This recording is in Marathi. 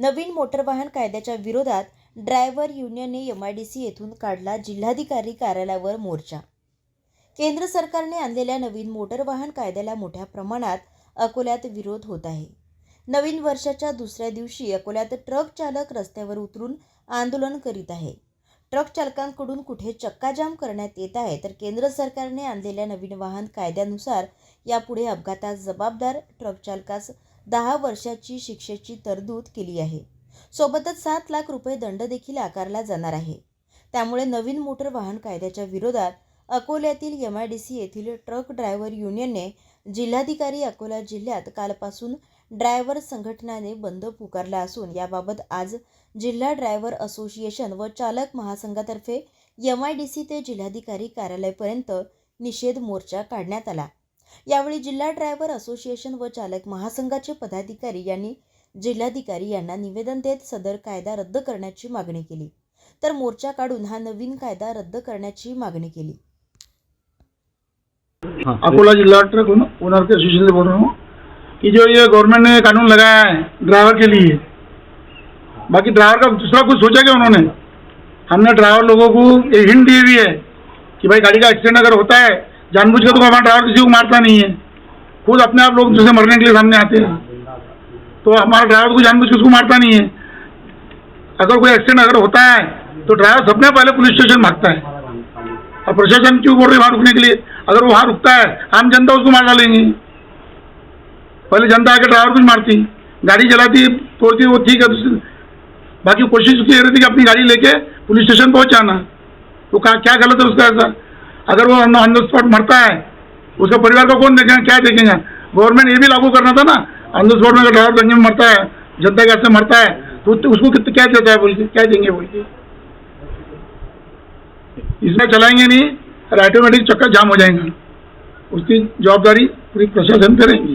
नवीन मोटर वाहन कायद्याच्या विरोधात ड्रायव्हर युनियनने एमआयडीसी येथून काढला जिल्हाधिकारी कार्यालयावर मोर्चा. केंद्र सरकारने आणलेल्या नवीन मोटर वाहन कायद्याला मोठ्या प्रमाणात अकोल्यात विरोध होत आहे. नवीन वर्षाच्या दुसऱ्या दिवशी अकोल्यात ट्रक चालक रस्त्यावर उतरून आंदोलन करीत आहे. ट्रक चालकांकडून कुठे चक्काजाम करण्यात येत आहे तर केंद्र सरकारने आणलेल्या नवीन वाहन कायद्यानुसार यापुढे अपघातात जबाबदार ट्रक चालकास दहा वर्षाची शिक्षेची तरतूद केली आहे. सोबतच सात लाख रुपये दंड देखील आकारला जाणार आहे. त्यामुळे नवीन मोटर वाहन कायद्याच्या विरोधात अकोल्यातील एम आय डी सी येथील ट्रक ड्रायव्हर युनियनने जिल्हाधिकारी अकोला जिल्ह्यात कालपासून ड्रायव्हर संघटनाने बंद पुकारला असून याबाबत आज जिल्हा ड्रायव्हर असोसिएशन व चालक महासंघातर्फे एम आय डी सी ते जिल्हाधिकारी कार्यालयापर्यंत निषेध मोर्चा काढण्यात आला. यावेळी जिल्हा ड्रायव्हर असोसिएशन व चालक महासंघाचे पदाधिकारी यांनी जिल्हाधिकारी यांना निवेदन देत सदर कायदा रद्द करण्याची मागणी केली. तर मोर्चा काढून हा नवीन कायदा रद्द करण्याची मागणी केली. अकोला जिला ट्रक ओनर के एसोसिएशन से बोल रहा हूँ कि जो ये गवर्नमेंट ने कानून लगाया है ड्राइवर के लिए. बाकी ड्राइवर का दूसरा कुछ सोचा क्या उन्होंने? हमने ड्राइवर लोगों को एक हिंट दी हुई है कि भाई गाड़ी का एक्सीडेंट अगर होता है जानबूझ के तो हमारा ड्राइवर किसी को मारता नहीं है। खुद अपने आप लोग दूसरे मरने के लिए सामने आते हैं। तो हमारा ड्राइवर को जानबूझ के उसको मारता नहीं है। अगर कोई एक्सीडेंट अगर होता है तो ड्राइवर सबने पहले पुलिस स्टेशन भागता है। और प्रशासन क्यों बोल रही वहाँ रुकने के लिए अगर वो वहाँ रुकता है, आम जनता उसको मार डालेंगे। पहले जनता आके ड्राइवर को मारती, गाड़ी चलाती, तोड़ती, वो ठीक है बाकी कोशिश उसकी ये रहती कि अपनी गाड़ी लेके पुलिस स्टेशन पहुँच जाना तो क्या गलत है उसका ऐसा? अगर वो ऑन द स्पॉट मरता है, उसका परिवार को कौन देखेंगे, क्या देखेंगे? गवर्नमेंट ये भी लागू करना था ना ऑन द स्पॉट में अगर ड्राइवर गंजे में मरता है, जनता कैसे मरता है तो उसको कितने क्या देता है बोल के क्या देंगे बोल के इसमें चलाएँगे नहीं, और ऑटोमेटिक चक्कर जाम हो जाएँगे। उसकी जवाबदारी पूरी प्रशासन करेंगी